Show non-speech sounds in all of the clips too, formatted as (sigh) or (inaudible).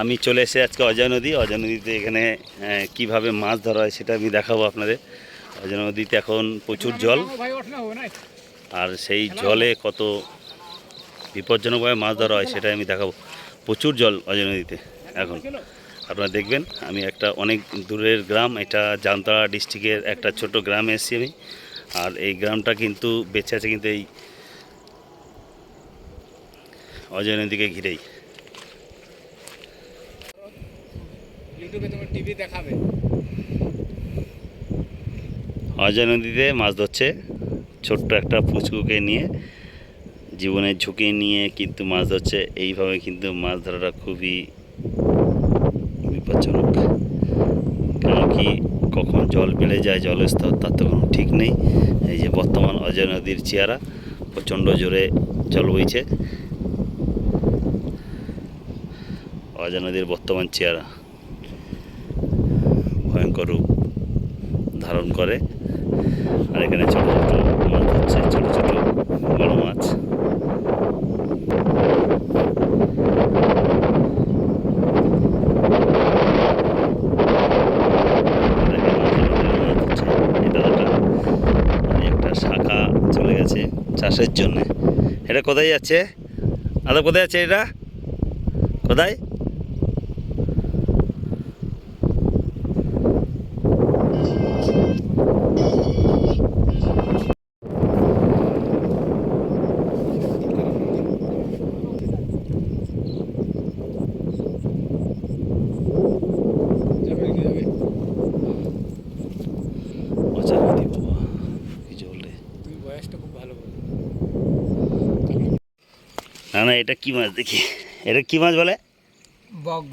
আমি চলে এসে আজকে অজয় নদী। অজয় নদীতে এখানে কীভাবে মাছ ধরা হয় সেটা আমি দেখাবো আপনাদের। অজয় নদীতে এখন প্রচুর জল। আর সেই জলে কত বিপজ্জনকভাবে মাছ ধরা হয় সেটা আমি দেখাবো। প্রচুর জল অজয় নদীতে এখন। আপনারা দেখবেন, আমি একটা অনেক দূরের গ্রাম, এটা জামতাড়া ডিস্ট্রিক্টের একটা ছোট গ্রামে এসেছি আমি। আর এই গ্রামটা কিন্তু বেঁচে আছে কিন্তু এই অজয় নদীকে ঘিরেই। ইউটিউবে তোমার টিভি দেখাবে। অজয় নদীতে মাছ ধরছে। ছোট্ট একটা পুচকুকে নিয়ে। জীবনের ঝুঁকি নিয়ে কিন্তু মাছ ধরছে। এইভাবে কিন্তু মাছ ধরাটা খুবই বিপজ্জনক। কেন কি, কখন জল বেড়ে যায় জলের স্তর তার তো কোনো ঠিক নেই। এই যে বর্তমান অজয় নদীর চেহারা প্রচণ্ড জোরে জল বইছে। অজয় নদীর বর্তমান চেহারা। ভয়ঙ্কর রূপ ধারণ করে। আর এখানে ছোট ছোট মাছ হচ্ছে, ছোট ছোট বড় মাছ। চাষের জন্য। এটা কোথায় যাচ্ছে? আদা কোথায় আছে এটা? কোথায় যাবে কি যাবে অজয় নদী বাবা কি জল রে তুমি বয়সটা খুব ভালো বলো। না না এটা কি মাছ দেখি? এটা কি মাছ বলে? বগ।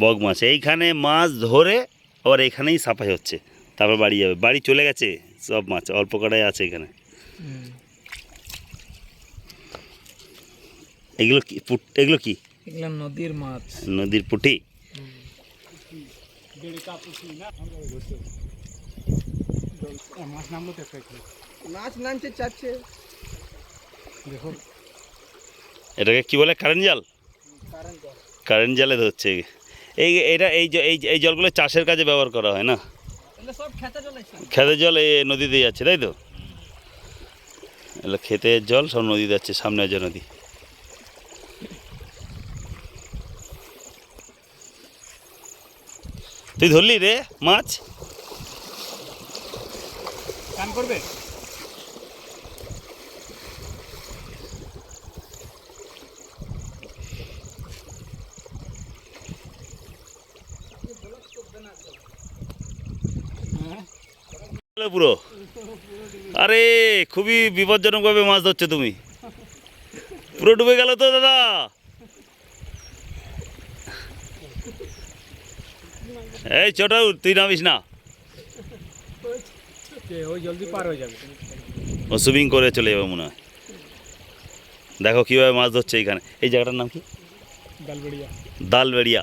বগ মাছ। এইখানে মাছ ধরে আবার এখানেই সাফাই হচ্ছে। তারপর বাড়ি যাবে। বাড়ি চলে গেছে সব মাছ অল্প কটাই আছে এখানে। এগুলো কি পুট- এগুলো কি? এগুলো নদীর মাছ। নদীর পুঁটি? মাছ নামলো তো মাছ নামছে চাচ্ছে। দেখো। এটাকে কি বলে? কারেন্ট জাল? কারেন্ট জালে। ধরছে। এই এটা এই এই জলগুলো চাষের কাজে ব্যবহার করা হয় না? খেতে জল এই নদীতে যাচ্ছে তাই তো? এগুলো ক্ষেতের জল সব নদীতে যাচ্ছে সামনে আছে নদী। তুই ধরলি রে মাছ? করবে গেলো পুরো। আরে খুবই বিপজ্জনকভাবে মাছ ধরছো তুমি। পুরো ডুবে গেল তো দাদা। এই ছোট তুই নামিস না। ও সুইমিং করে চলে যাবে মনে হয়। দেখো কীভাবে মাছ ধরছে এইখানে। এই জায়গাটার নাম কি? দালবেড়িয়া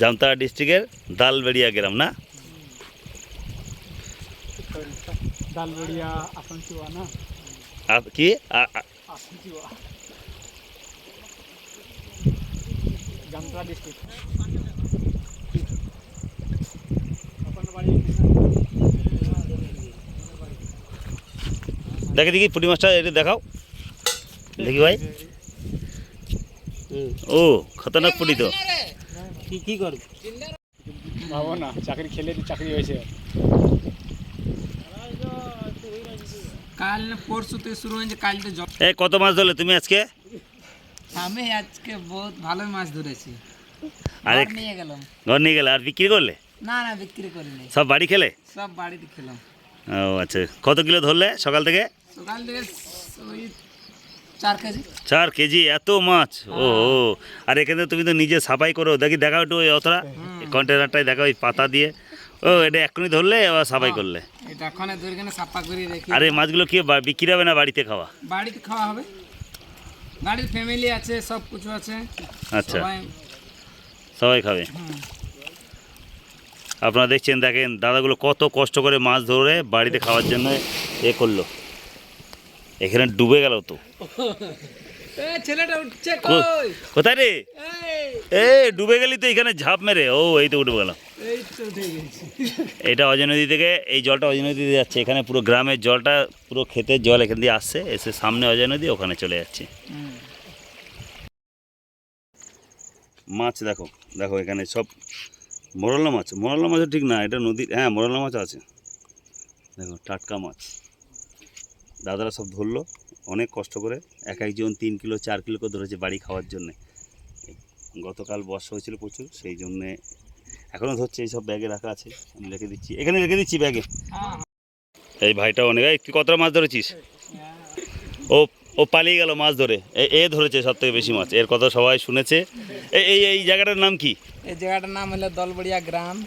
জামতাড়া ডিস্ট্রিক্টের দালবেড়িয়া গ্রাম না? না? কি? জামতলা ডিস্ট্রিক্ট দেখে দেখি পুঁটি মাছটা এটা দেখাও। দেখি ভাই। ও খতরনাক পুঁটি তো। কি কি করব? ভাবো না চাকরি খেলে চাকরি হয়েছে। কাল পরশু থেকে শুরু হয়েছে কাল তো জল এ কত মাছ ধরলে তুমি আজকে? আমি আজকে বহুত ভালো মাছ ধরেছি। আরে নিয়ে গেলাম। ঘর নিয়ে গেলে আর বিক্রি করলে? না না বিক্রি করিনি। সব বাড়ি খেলে? সব বাড়িতে খেলাম। ও আচ্ছা। কত কিলো ধরলে সকাল থেকে? সকাল থেকে ওই চার কেজি। চার কেজি এত মাছ? ও ও। আর এখানে তুমি তো নিজে সাফাই করো। দেখি দেখাও একটু ওই অতটা। কন্টেনারটাই দেখা ওই পাতা দিয়ে। ও এটা এক্ষুনি ধরলে আবার সাফাই করলে। এটা ওখানে দূরখানে সাফা করে রেখে আর মাছগুলো কি বা- বিক্রি হবে না বাড়িতে খাওয়া? বাড়িতে খাওয়া হবে। বাড়ির ফ্যামিলি আছে সব কিছু আছে। আচ্ছা। সবাই সবাই খাবে। হুম। আপনারা দেখছেন দেখেন দাদাগুলো কত কষ্ট করে মাছ ধরে বাড়িতে খাওয়ার জন্য এ করল। এখানে ডুবে গেল তো। (laughs) ছেলেটা উঠছে কো- কই? কোথায় রে? এ ডুবে গেলি তো এখানে ঝাঁপ মেরে। ও এই তো উঠে গেলাম এটা অজয় নদী থেকে এই জলটা অজয় নদী দিয়ে যাচ্ছে। এখানে পুরো গ্রামের জলটা পুরো ক্ষেতের জল এখান দিয়ে আসছে। এসে সামনে অজয় নদী ওখানে চলে যাচ্ছে। মাছ দেখো দেখো এখানে সব মোরলা মাছ। মোরলা মাছও ঠিক না এটা নদীর হ্যাঁ মোরলা মাছ আছে। দেখো টাটকা মাছ। দাদারা সব ধরলো। অনেক কষ্ট করে এক একজন তিন কিলো, চার কিলো করে ধরেছে বাড়ি খাওয়ার জন্যে। গতকাল বর্ষা হয়েছিল প্রচুর, সেই জন্যে এখনও ধরছে, এইসব ব্যাগে রাখা আছে, আমি রেখে দিচ্ছি। এখানে রেখে দিচ্ছি ব্যাগে। এই ভাইটা অনেক তুই কতটা মাছ ধরেছিস? ও ও পালিয়ে গেল মাছ ধরে, এ- ধরেছে সব থেকে বেশি মাছ, এর কথা সবাই শুনেছে। এই এই জায়গাটার নাম কি? এই জায়গাটার নাম হলো দলবড়িয়া গ্রাম,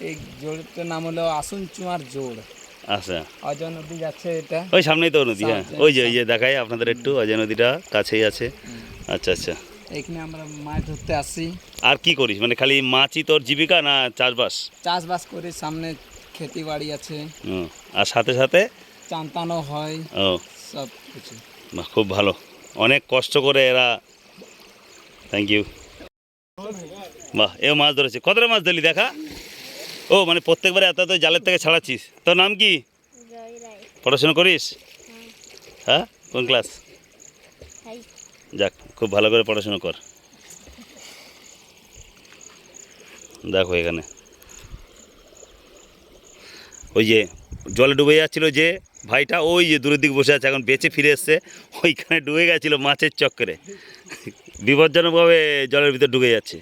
এই জোড়টার নাম হলো আসুন চুয়ার জোড়। আচ্ছা অজয় নদী যাচ্ছে এটা। ওই সামনেই তো নদী হ্যাঁ। ওই যে ওই যে দেখাই আপনাদের একটু অজয় নদীটা কাছেই আছে। আচ্ছা আচ্ছা। এখানে আমরা মাছ ধরতে আসি। আর কি করিস? মানে খালি মাছই তোর জীবিকা না চাষবাস? চাষবাস করি সামনে খেতি বাড়ি আছে। হুম, আর সাথে সাথে? চান্তানো হয়। ও। সব কিছু। বাহ খুব ভালো। অনেক কষ্ট করে এরা। থ্যাংক ইউ বাহ এও মাছ ধরেছে। কতটা মাছ ধরলি? দেখা। ও মানে প্রত্যেকবারে এত এত জালের থেকে ছাড়াচ্ছিস। তোর নাম কি? পড়াশোনা করিস? হ্যাঁ। কোন ক্লাস? যাক খুব ভালো করে পড়াশোনা কর। দেখো এখানে। ওই যে জলে ডুবে যাচ্ছিল যে ভাইটা ওই যে দূরের দিকে বসে আছে এখন বেঁচে ফিরে এসছে। ওইখানে ডুবে গেছিল মাছের চক্করে। বিপজ্জনকভাবে জলের ভিতর ডুবে যাচ্ছে।